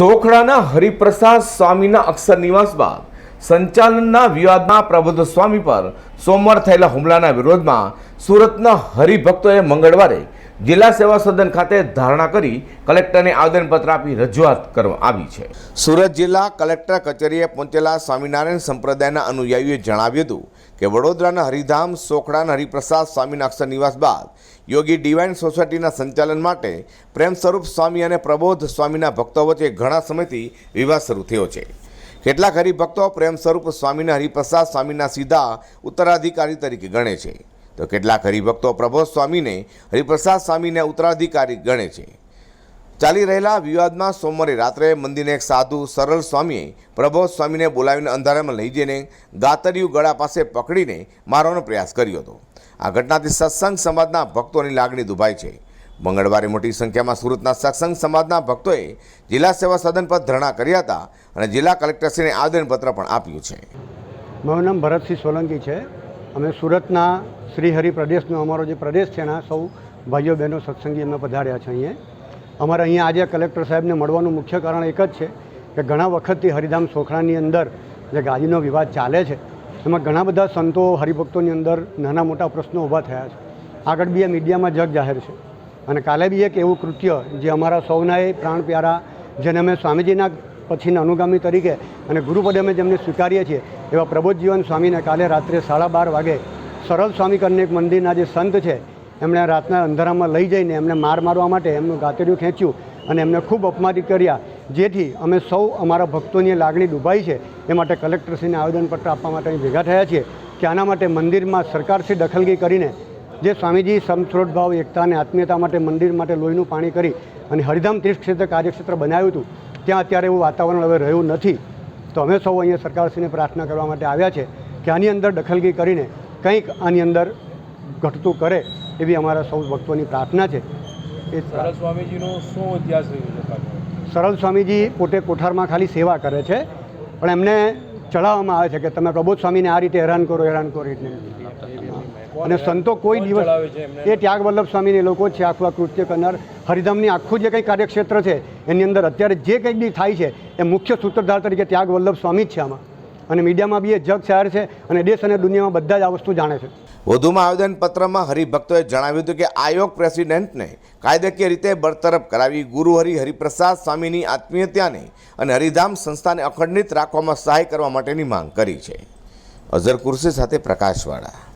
સોખડાના હરિપ્રસાદ સ્વામીના અક્ષર નિવાસ બાદ સંચાલનના વિવાદમાં પ્રબુદ્ધ સ્વામી પર સોમવાર થયેલા હુમલાના વિરોધમાં સુરતના હરિભક્તોએ મંગળવારે જિલ્લા સેવા સદન ખાતે ધારણા કરી કલેક્ટરને આવેદનપત્ર આપી રજૂઆત કરવામાં આવી છે. સુરત જિલ્લા કલેક્ટર કચેરીએ પહોંચેલા સ્વામિનારાયણ સંપ્રદાયના અનુયાયીઓએ જણાવ્યું હતું કે વડોદરાના હરિધામ સોખડાના હરિપ્રસાદ સ્વામીના અક્ષર નિવાસ બાદ યોગી ડિવાઇન સોસાયટીના સંચાલન માટે પ્રેમ સ્વરૂપ સ્વામી અને પ્રબોધ સ્વામીના ભક્તો વચ્ચે ઘણા સમયથી વિવાદ શરૂ થયો છે. કેટલાક હરિભક્તો પ્રેમ સ્વરૂપ સ્વામીના હરિપ્રસાદ સ્વામીના સીધા ઉત્તરાધિકારી તરીકે ગણે છે. તો કેટલાક હરિભક્તો પ્રબોધ સ્વામીને, હરિપ્રસાદ સ્વામીને ઉત્તરાધિકારી ગણે છે. ચાલી રહેલા વિવાદમાં સોમવારે રાત્રે મંદિરના એક સાધુ સરળ સ્વામીએ પ્રબોધ સ્વામીને બોલાવીને અંધારામાં લઈ જઈને ગાતરિયું ગળા પાસે પકડીને મારવાનો પ્રયાસ કર્યો હતો. આ ઘટનાથી સત્સંગ સમાજના ભક્તોની લાગણી દુભાઈ છે. મંગળવારે મોટી સંખ્યામાં સુરતના સત્સંગ સમાજના ભક્તોએ જિલ્લા સેવા સદન પર ધરણા કર્યા હતા અને જિલ્લા કલેક્ટરશ્રીને આવેદનપત્ર પણ આપ્યું છે. મારું નામ ભરતસિંહ સોલંકી છે. અમે સુરતના શ્રીહરિ પ્રદેશનો અમારો જે પ્રદેશ છે એના સૌ ભાઈઓ બહેનો સત્સંગી અમે પધાર્યા છે અહીંયા. અમારે અહીંયા આજે કલેક્ટર સાહેબને મળવાનું મુખ્ય કારણ એક જ છે કે ઘણા વખતથી હરિધામ સોખણાની અંદર જે ગાદીનો વિવાદ ચાલે છે, એમાં ઘણા બધા સંતો હરિભક્તોની અંદર નાના મોટા પ્રશ્નો ઊભા થયા છે. આગળ બી એ મીડિયામાં જગ જાહેર છે. અને કાલે બી એક એવું કૃત્ય જે અમારા સૌનાએ પ્રાણ પ્યારા જેને અમે સ્વામીજીના પછીના અનુગામી તરીકે અને ગુરુપદે અમે જેમને સ્વીકારીએ છીએ, એવા પ્રબોધજીવન સ્વામીને કાલે રાત્રે સાડા બાર વાગે સરળ સ્વામી કરીને મંદિરના જે સંત છે, એમણે રાતના અંધારામાં લઈ જઈને એમને માર મારવા માટે એમનું ગાતડિયું ખેંચ્યું અને એમને ખૂબ અપમાનિત કર્યા. જેથી અમે સૌ અમારા ભક્તોની લાગણી ડૂબાઈ છે, એ માટે કલેક્ટરશ્રીને આવેદનપત્ર આપવા માટે ભેગા થયા છીએ કે આના માટે મંદિરમાં સરકારશ્રી દખલગી કરીને જે સ્વામીજી સમસ્રોત ભાવ, એકતા અને આત્મીયતા માટે મંદિર માટે લોહીનું પાણી કરી અને હરિધામ તીર્થક્ષેત્ર કાર્યક્ષેત્ર બનાવ્યું હતું ત્યાં અત્યારે એવું વાતાવરણ હવે રહ્યું નથી. તો અમે સૌ અહીંયા સરકારશ્રીને પ્રાર્થના કરવા માટે આવ્યા છે કે આની અંદર દખલગી કરીને કંઈક આની અંદર ઘટતું કરે એવી અમારા સૌ ભક્તોની પ્રાર્થના છે. એ સરળ સ્વામીજીનો શું ઇતિહાસ રહ્યો છે સરળ સ્વામીજી પોતે કોઠારમાં ખાલી સેવા કરે છે પણ એમને ચડાવવામાં આવે છે કે તમે પ્રબોધ સ્વામીને આ રીતે હેરાન કરો હેરાન કરો એટલે અને સંતો કોઈ દિવસ? એ ત્યાગ વલ્લભ સ્વામીને લોકો છે આખું આ કૃત્ય કરનાર. હરિધામની આખું જે કંઈ કાર્યક્ષેત્ર છે એની અંદર અત્યારે જે કંઈ બી થાય છે એ મુખ્ય સૂત્રધાર તરીકે ત્યાગ વલ્લભ સ્વામી જ છે આમાં. અને મીડિયામાં બી એ જગ શહેર છે અને દેશ અને દુનિયામાં બધા જ આ વસ્તુ જાણે છે. વધુમાં આવેદનપત્રમાં હરિભક્તોએ જણાવ્યું હતું કે આયોગ પ્રેસિડેન્ટને કાયદાકીય રીતે બરતરફ કરાવી ગુરુ હરિ હરિપ્રસાદ સ્વામીની આત્મીયતાને અને હરિધામ સંસ્થાને અખંડિત રાખવામાં સહાય કરવા માટેની માંગ કરી છે. અઝર કુર્સી સાથે પ્રકાશવાળા.